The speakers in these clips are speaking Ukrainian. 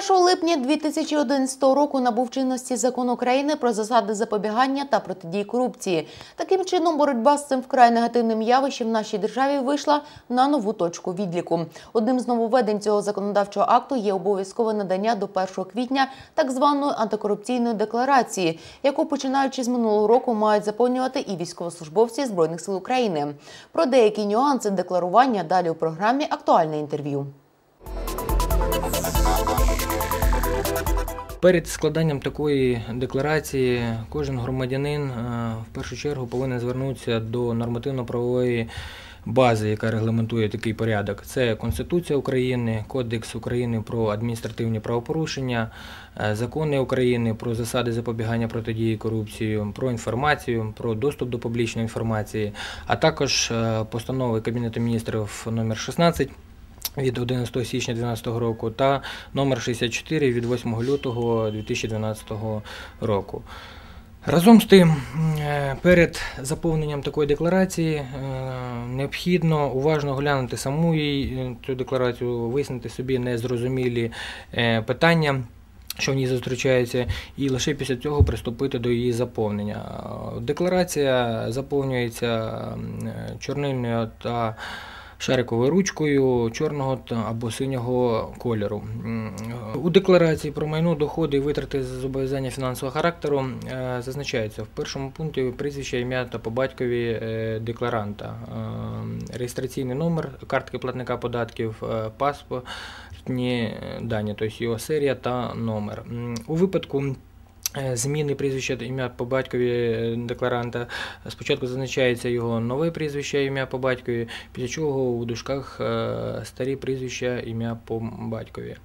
1 липня 2011 року набув чинності закон України про засади запобігання та протидії корупції. Таким чином, боротьба з цим вкрай негативним явищем в нашій державі вийшла на нову точку відліку. Одним з нововведень цього законодавчого акту є обов'язкове надання до 1 квітня так званої антикорупційної декларації, яку починаючи з минулого року мають заповнювати і військовослужбовці збройних сил України. Про деякі нюанси декларування далі у програмі актуальне інтерв'ю. Перед складанням такої декларації кожен громадянин е, в першу чергу повинен звернутися до нормативно-правової бази, яка регламентує такий порядок. Це Конституція України, Кодекс України про адміністративні правопорушення, е, закони України про засади запобігання протидії корупції, про інформацію, про доступ до публічної інформації, а також е, постанови Кабінету міністрів номер 16 від 11 січня 2012 року та номер 64 від 8 лютого 2012 року. Разом з тим, е, перед заповненням такої декларації е, необхідно уважно глянути саму її, е, цю декларацію, вияснити собі незрозумілі питання. Що в ній зустрічається, і лише після цього приступити до її заповнення. Декларація заповнюється чорнильною та шариковою ручкою чорного або синього кольору. У декларації про майно доходи і витрати зобов'язання фінансового характеру е, зазначається в першому пункті прізвище, ім'я та по батькові е, декларанта, е, реєстраційний номер картки платника податків, паспортні дані, тобто його серія та номер. У випадку зміни прізвища ім'я по батькові е, декларанта. Спочатку зазначається його нове прізвище, ім'я по батькові, після чого у дужках е, старі прізвища ім'я по батькові.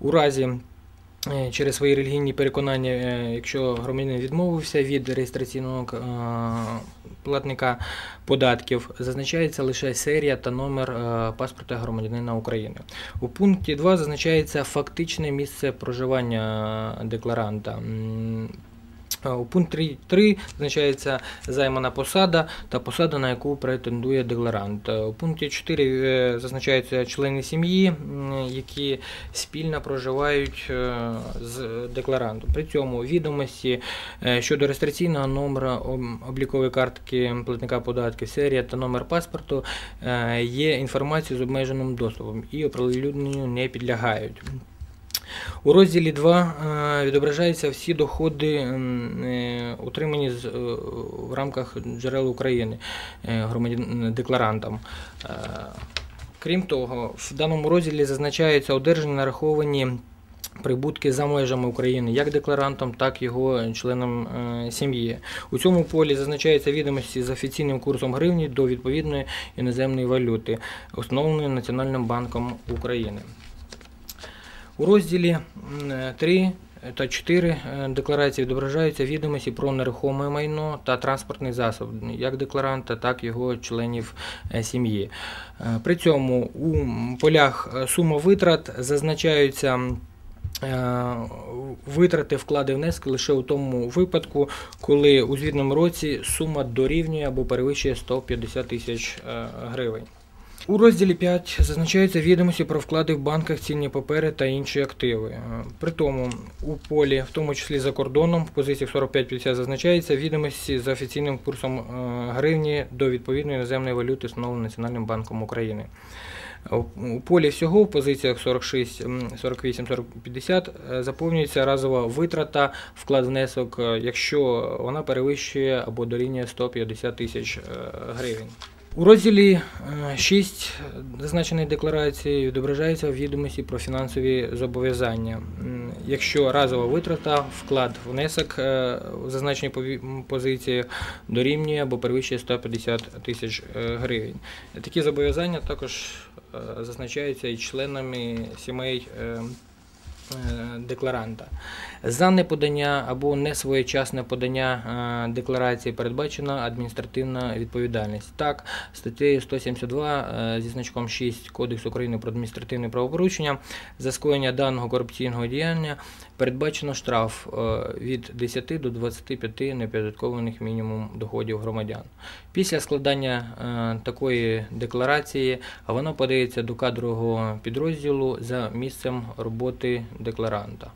У разі Е, через свої релігійні переконання, е, якщо громадянин відмовився від реєстраційного е, платника податків, зазначається лише серія та номер паспорта громадянина України. У пункті 2 зазначається фактичне місце проживання декларанта. У пункті 3 зазначається займана посада та посада, на яку претендує декларант. У пункті 4 е, зазначаються члени сім'ї, які спільно проживають е, з декларантом. При цьому відомості е, щодо реєстраційного номера облікової картки платника податків, серія та номер паспорту є інформацією з обмеженим доступом і оприлюдненню не підлягають. У розділі 2 е, відображаються всі доходи, е, утримані е, в рамках джерел України декларантам. Крім того, в даному розділі зазначаються одержані нараховані. Прибутки за межами України як декларантом, так і його членам сім'ї. У цьому полі зазначаються відомості з офіційним курсом гривні до відповідної іноземної валюти, установленої Національним банком України. У розділі 3 та 4 е, декларації відображаються відомості про нерухоме майно та транспортний засоб, як декларанта, так і його членів е, сім'ї. Е, при цьому у полях сума витрат зазначаються. Витрати вклади внески лише у тому випадку, коли у звітному році сума дорівнює або перевищує 150 тисяч гривень. У розділі 5 зазначаються відомості про вклади в банках, цінні папери та інші активи. Е, при тому у полі, в тому числі за кордоном, в позиціях 45-50 зазначаються відомості за офіційним курсом е, гривні до відповідної іноземної валюти, встановленої Національним банком України. У полі всього в позиціях 46, 48, 40, 50 заповнюється разова витрата вклад внесок, е, якщо вона перевищує або дорівнює 150 тисяч гривень. У розділі 6 е, зазначеної декларації відображається відомості про фінансові зобов'язання. Якщо разова витрата, вклад внесок е, в зазначеній позиції дорівнює або перевищує 150 тисяч е, гривень. Такі зобов'язання також зазначаються і членами сімей. Е, декларанта. За неподання або несвоєчасне подання е, декларації передбачена адміністративна відповідальність. Так, статтею 172 е, зі значком 6 Кодексу України про адміністративне правопорушення за скоєння даного корупційного діяння передбачено штраф від 10 до 25 неподаткованих мінімум доходів громадян. Після складання такої декларації вона подається до кадрового підрозділу за місцем роботи декларанта.